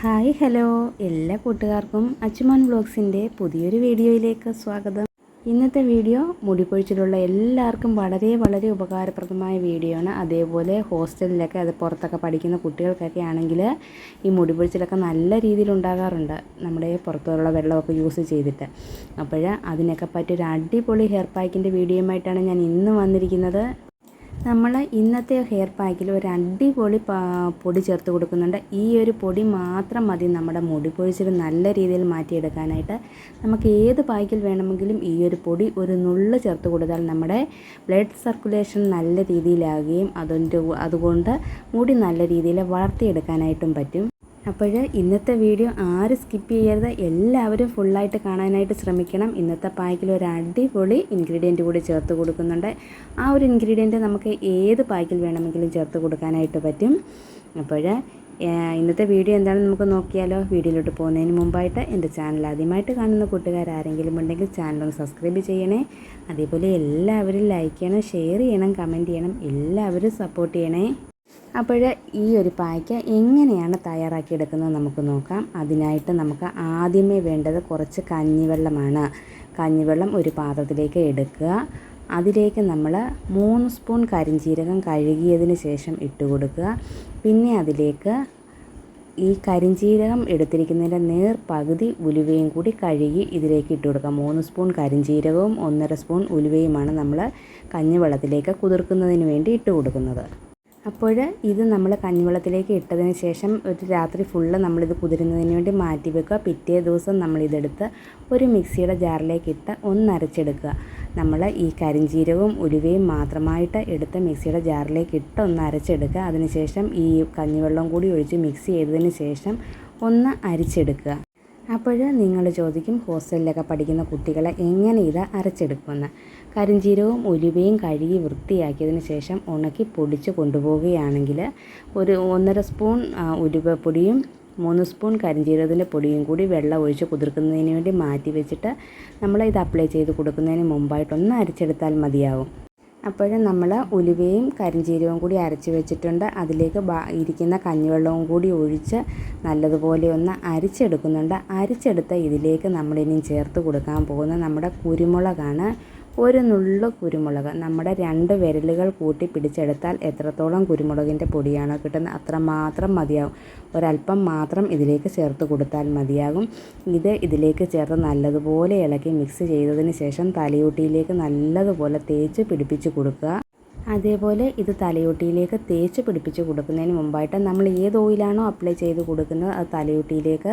Hi hello. എല്ലാ കൂട്ടുകാർക്കും അച്ചുമാൻ വ്ളോഗ്സിന്റെ പുതിയൊരു വീഡിയോയിലേക്ക് സ്വാഗതം. ഇന്നത്തെ വീഡിയോ മുടിപ്പൊഴിച്ചിലുള്ള എല്ലാവർക്കും വളരെ വളരെ ഉപകാരപ്രദമായ വീഡിയോ ആണ്. അതേപോലെ ഹോസ്റ്റലിലൊക്കെ അത് പുറത്തൊക്കെ പഠിക്കുന്ന കുട്ടികൾക്കൊക്കെ ആണെങ്കിൽ ഈ മുടിപൊഴിച്ചിലൊക്കെ നല്ല രീതിയിൽ ഉണ്ടാകാറുണ്ട്. നമ്മുടെ പുറത്തുള്ള വെള്ളമൊക്കെ യൂസ് ചെയ്തിട്ട്. അപ്പോൾ അതിനൊക്കെ പറ്റിയൊരു അടിപൊളി ഹെയർ പാക്കിന്റെ വീഡിയോയുമായിട്ടാണ് ഞാൻ ഇന്ന് വന്നിരിക്കുന്നത്. നമ്മൾ ഇന്നത്തെ ഹെയർ പാക്കിൽ ഒരു അടിപൊളി പൊടി ചേർത്ത് കൊടുക്കുന്നുണ്ട്. ഈ ഒരു പൊടി മാത്രം മതി നമ്മുടെ മുടി പൊഴിച്ചിൽ നല്ല രീതിയിൽ മാറ്റിയെടുക്കാനായിട്ട്. നമുക്ക് ഏത് പാക്കിൽ വേണമെങ്കിലും ഈ ഒരു പൊടി ഒരു നുള്ള് ചേർത്ത് കൊടുത്താൽ നമ്മുടെ ബ്ലഡ് സർക്കുലേഷൻ നല്ല രീതിയിലാകുകയും അതിന്റെ അതുകൊണ്ട് മുടി നല്ല രീതിയിൽ വളർത്തിയെടുക്കാനായിട്ടും പറ്റും. അപ്പോൾ ഇന്നത്തെ വീഡിയോ ആരും സ്കിപ്പ് ചെയ്യരുത്. എല്ലാവരും ഫുള്ളായിട്ട് കാണാനായിട്ട് ശ്രമിക്കണം. ഇന്നത്തെ പായ്ക്കിൽ ഒരു അടിപൊളി ഇൻഗ്രീഡിയന്റ് കൂടി ചേർത്ത് കൊടുക്കുന്നുണ്ട്. ആ ഒരു ഇൻഗ്രീഡിയന്റ് നമുക്ക് ഏത് പായ്ക്കിൽ വേണമെങ്കിലും ചേർത്ത് കൊടുക്കാനായിട്ട് പറ്റും. അപ്പോൾ ഇന്നത്തെ വീഡിയോ എന്താണെന്ന് നമുക്ക് നോക്കിയാലോ? വീഡിയോയിലോട്ട് പോകുന്നതിന് മുമ്പായിട്ട് എന്റെ ചാനൽ ആദ്യമായിട്ട് കാണുന്ന കൂട്ടുകാർ ആരെങ്കിലും ഉണ്ടെങ്കിൽ ചാനൽ ഒന്ന് സബ്സ്ക്രൈബ് ചെയ്യണേ. അതേപോലെ എല്ലാവരും ലൈക്ക് ചെയ്യണം ഷെയർ ചെയ്യണം കമന്റ് ചെയ്യണം. എല്ലാവരും സപ്പോർട്ട് ചെയ്യണേ. അപ്പോൾ ഈ ഒരു പായ്ക്ക് എങ്ങനെയാണ് തയ്യാറാക്കിയെടുക്കുന്നത് നമുക്ക് നോക്കാം. അതിനായിട്ട് നമുക്ക് ആദ്യമേ വേണ്ടത് കുറച്ച് കഞ്ഞിവെള്ളമാണ്. കഞ്ഞിവെള്ളം ഒരു പാത്രത്തിലേക്ക് എടുക്കുക. അതിലേക്ക് നമ്മൾ മൂന്ന് സ്പൂൺ കരിഞ്ചീരകം കഴുകിയതിന് ശേഷം ഇട്ട് കൊടുക്കുക. പിന്നെ അതിലേക്ക് ഈ കരിഞ്ചീരകം എടുത്തിരിക്കുന്നതിന്റെ നേർ പകുതി ഉലുവയും കൂടി കഴുകി ഇതിലേക്ക് ഇട്ട് കൊടുക്കുക. മൂന്ന് സ്പൂൺ കരിഞ്ചീരകവും ഒന്നര സ്പൂൺ ഉലുവയുമാണ് നമ്മൾ കഞ്ഞിവെള്ളത്തിലേക്ക് കുതിർക്കുന്നതിന് വേണ്ടി ഇട്ട് കൊടുക്കുന്നത്. അപ്പോൾ ഇത് നമ്മൾ കഞ്ഞിവെള്ളത്തിലേക്ക് ഇട്ടതിന് ശേഷം ഒരു രാത്രി ഫുള്ള് നമ്മളിത് കുതിരുന്നതിന് വേണ്ടി മാറ്റി വെക്കുക. പിറ്റേ ദിവസം നമ്മളിതെടുത്ത് ഒരു മിക്സിയുടെ ജാറിലേക്ക് ഇട്ട് ഒന്നരച്ചെടുക്കുക നമ്മൾ ഈ കരിഞ്ചീരവും ഉലുവയും മാത്രമായിട്ട് എടുത്ത് മിക്സിയുടെ ജാറിലേക്ക് ഇട്ട് ഒന്ന് അരച്ചെടുക്കുക. അതിനുശേഷം ഈ കഞ്ഞിവെള്ളം കൂടി ഒഴിച്ച് മിക്സ് ചെയ്തതിന് ശേഷം ഒന്ന് അരിച്ചെടുക്കുക. അപ്പോൾ നിങ്ങൾ ചോദിക്കും ഹോസ്റ്റലിലൊക്കെ പഠിക്കുന്ന കുട്ടികളെ എങ്ങനെ ഇത് അരച്ചെടുക്കുമെന്ന്. കരിഞ്ചീരവും ഉലുവയും കഴുകി വൃത്തിയാക്കിയതിന് ശേഷം ഉണക്കി പൊടിച്ച് കൊണ്ടുപോവുകയാണെങ്കിൽ ഒരു ഒന്നര സ്പൂൺ ഉലുവപ്പൊടിയും മൂന്ന് സ്പൂൺ കരിഞ്ചീരകത്തിന്റെ പൊടിയും കൂടി വെള്ളം ഒഴിച്ച് കുതിർക്കുന്നതിന് വേണ്ടി മാറ്റി വെച്ചിട്ട് നമ്മൾ ഇത് അപ്ലൈ ചെയ്ത് കൊടുക്കുന്നതിന് മുമ്പായിട്ടൊന്ന് അരച്ചെടുത്താൽ മതിയാവും. അപ്പോൾ നമ്മൾ ഉലുവയും കരിഞ്ചീരകവും കൂടി അരച്ച് വെച്ചിട്ടുണ്ട്. അതിലേക്ക് ഇരിക്കുന്ന കഞ്ഞിവെള്ളവും കൂടി ഒഴിച്ച് നല്ലതുപോലെ ഒന്ന് അരിച്ചെടുക്കുന്നുണ്ട്. അരിച്ചെടുത്ത ഇതിലേക്ക് നമ്മളിനി ചേർത്ത് കൊടുക്കാൻ പോകുന്ന നമ്മുടെ കുരുമുളകാണ്. ഒരു നുള്ള കുരുമുളക്. നമ്മുടെ രണ്ട് വിരലുകൾ കൂട്ടി പിടിച്ചെടുത്താൽ എത്രത്തോളം കുരുമുളകിന്റെ പൊടിയാണോ കിട്ടുന്നത് അത്രമാത്രം മതിയാകും ഒരല്പം മാത്രം ഇതിലേക്ക് ചേർത്ത് കൊടുത്താൽ മതിയാകും. ഇത് ഇതിലേക്ക് ചേർത്ത് നല്ലതുപോലെ ഇളക്കി മിക്സ് ചെയ്തതിന് ശേഷം തലയൂട്ടിയിലേക്ക് നല്ലതുപോലെ തേച്ച് പിടിപ്പിച്ച് കൊടുക്കുക. അതേപോലെ ഇത് തലയോട്ടിയിലേക്ക് തേച്ച് പിടിപ്പിച്ച് കൊടുക്കുന്നതിന് മുമ്പായിട്ട് നമ്മൾ ഏത് ഓയിലാണോ അപ്ലൈ ചെയ്ത് കൊടുക്കുന്നത് അത് തലയോട്ടിയിലേക്ക്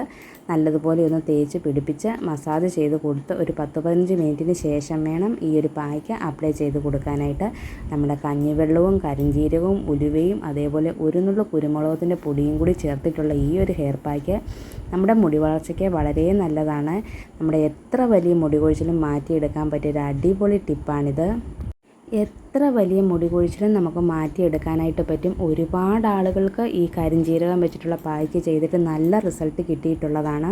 നല്ലതുപോലെ ഒന്ന് തേച്ച് പിടിപ്പിച്ച് മസാജ് ചെയ്ത് കൊടുത്ത് ഒരു പത്ത് പതിനഞ്ച് മിനിറ്റിന് ശേഷം വേണം ഈ ഒരു പായ്ക്ക് അപ്ലൈ ചെയ്ത് കൊടുക്കാനായിട്ട്. നമ്മുടെ കഞ്ഞിവെള്ളവും കരിഞ്ചീരകവും ഉലുവയും അതേപോലെ ഒരു നുള്ള കുരുമുളകത്തിന്റെ പൊടിയും കൂടി ചേർത്തിട്ടുള്ള ഈ ഒരു ഹെയർ പായ്ക്ക് നമ്മുടെ മുടി വളർച്ചയ്ക്ക് വളരെ നല്ലതാണ്. നമ്മുടെ എത്ര വലിയ മുടി കൊഴിച്ചിലും മാറ്റിയെടുക്കാൻ പറ്റിയ ഒരു അടിപൊളി ടിപ്പാണിത് എത്ര വലിയ മുടി കൊഴിച്ചിലും നമുക്ക് മാറ്റിയെടുക്കാനായിട്ട് പറ്റും? ഒരുപാട് ആളുകൾക്ക് ഈ കരിഞ്ജീരകം വെച്ചിട്ടുള്ള പായ്ക്ക് ചെയ്തിട്ട് നല്ല റിസൾട്ട് കിട്ടിയിട്ടുള്ളതാണ്.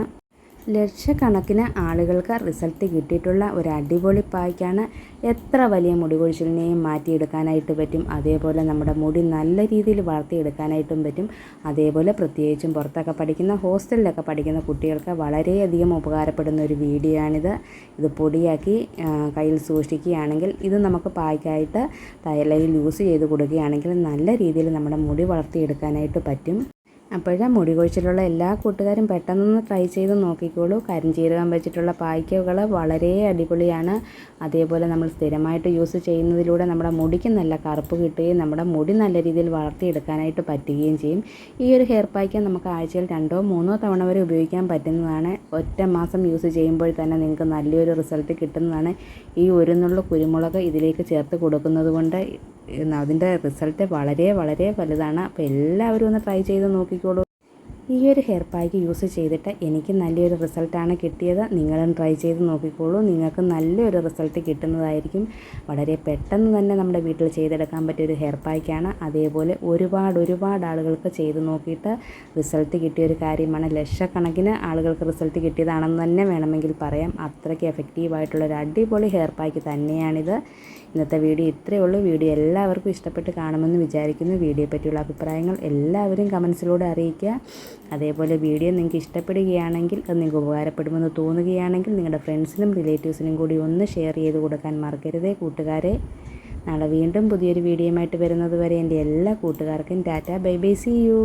ലക്ഷക്കണക്കിന് ആളുകൾക്ക് റിസൾട്ട് കിട്ടിയിട്ടുള്ള ഒരു അടിപൊളി പായ്ക്കാണ് എത്ര വലിയ മുടി കൊഴിച്ചിലിനെയും മാറ്റിയെടുക്കാനായിട്ട് പറ്റും. അതേപോലെ നമ്മുടെ മുടി നല്ല രീതിയിൽ വളർത്തിയെടുക്കാനായിട്ടും പറ്റും. അതേപോലെ പ്രത്യേകിച്ചും പുറത്തൊക്കെ പഠിക്കുന്ന ഹോസ്റ്റലിലൊക്കെ പഠിക്കുന്ന കുട്ടികൾക്ക് വളരെയധികം ഉപകാരപ്പെടുന്ന ഒരു വീഡിയോ ആണിത് ഇത് പൊടിയാക്കി കയ്യിൽ സൂക്ഷിക്കുകയാണെങ്കിൽ ഇത് നമുക്ക് പായ്ക്കായിട്ട് തലയിൽ യൂസ് ചെയ്ത് കൊടുക്കുകയാണെങ്കിൽ നല്ല രീതിയിൽ നമ്മുടെ മുടി വളർത്തിയെടുക്കാനായിട്ട് പറ്റും. അപ്പോഴേ മുടി കൊഴിച്ചിലുള്ള എല്ലാ കൂട്ടുകാരും പെട്ടെന്നൊന്ന് ട്രൈ ചെയ്ത് നോക്കിക്കോളൂ. കരിഞ്ചീരകം വെച്ചിട്ടുള്ള പായ്ക്കകൾ വളരെ അടിപൊളിയാണ്. അതേപോലെ നമ്മൾ സ്ഥിരമായിട്ട് യൂസ് ചെയ്യുന്നതിലൂടെ നമ്മുടെ മുടിക്ക് നല്ല കറുപ്പ് കിട്ടുകയും നമ്മുടെ മുടി നല്ല രീതിയിൽ വളർത്തിയെടുക്കാനായിട്ട് പറ്റുകയും ചെയ്യും. ഈ ഒരു ഹെയർ പായ്ക്ക് നമുക്ക് ആഴ്ചയിൽ രണ്ടോ മൂന്നോ തവണ വരെ ഉപയോഗിക്കാൻ പറ്റുന്നതാണ്. ഒറ്റ മാസം യൂസ് ചെയ്യുമ്പോൾ തന്നെ നിങ്ങൾക്ക് നല്ലൊരു റിസൾട്ട് കിട്ടുന്നതാണ്. ഈ ഒരു നുള്ള കുരുമുളക് ഇതിലേക്ക് ചേർത്ത് കൊടുക്കുന്നത് കൊണ്ട് അതിന്റെ റിസൾട്ട് വളരെ വളരെ വലുതാണ്. അപ്പോൾ എല്ലാവരും ഒന്ന് ട്രൈ ചെയ്ത് നോക്കിക്കോളൂ. ഈ ഒരു ഹെയർ പാക്ക് യൂസ് ചെയ്തിട്ട് എനിക്ക് നല്ലൊരു റിസൾട്ടാണ് കിട്ടിയത്. നിങ്ങളും ട്രൈ ചെയ്ത് നോക്കിക്കോളൂ. നിങ്ങൾക്ക് നല്ലൊരു റിസൾട്ട് കിട്ടുന്നതായിരിക്കും. വളരെ പെട്ടെന്ന് തന്നെ നമ്മുടെ വീട്ടിൽ ചെയ്തെടുക്കാൻ പറ്റിയൊരു ഹെയർ പാക്കാണ് അതേപോലെ ഒരുപാട് ഒരുപാട് ആളുകൾക്ക് ചെയ്ത് നോക്കിയിട്ട് റിസൾട്ട് കിട്ടിയ ഒരു കാര്യമാണ്. ലക്ഷക്കണക്കിന് ആളുകൾക്ക് റിസൾട്ട് കിട്ടിയതാണെന്ന് തന്നെ വേണമെങ്കിൽ പറയാം. അത്രയ്ക്ക് എഫക്റ്റീവായിട്ടുള്ളൊരു അടിപൊളി ഹെയർ പാക്ക് തന്നെയാണിത്. ഇന്നത്തെ വീഡിയോ ഇത്രയേ ഉള്ളൂ. വീഡിയോ എല്ലാവർക്കും ഇഷ്ടപ്പെട്ട് കാണുമെന്ന് വിചാരിക്കുന്നു. വീഡിയോയെ പറ്റിയുള്ള അഭിപ്രായങ്ങൾ എല്ലാവരും കമൻസിലൂടെ അറിയിക്കുക. അതേപോലെ വീഡിയോ നിങ്ങൾക്ക് ഇഷ്ടപ്പെടുകയാണെങ്കിൽ അത് നിങ്ങൾക്ക് ഉപകാരപ്പെടുമെന്ന് തോന്നുകയാണെങ്കിൽ നിങ്ങളുടെ ഫ്രണ്ട്സിനും റിലേറ്റീവ്സിനും കൂടി ഒന്ന് ഷെയർ ചെയ്ത് കൊടുക്കാൻ മറക്കരുതേ. കൂട്ടുകാരെ നാളെ വീണ്ടും പുതിയൊരു വീഡിയോയുമായിട്ട് വരുന്നത് വരെ എന്റെ എല്ലാ കൂട്ടുകാർക്കും tata. Bye bye. See you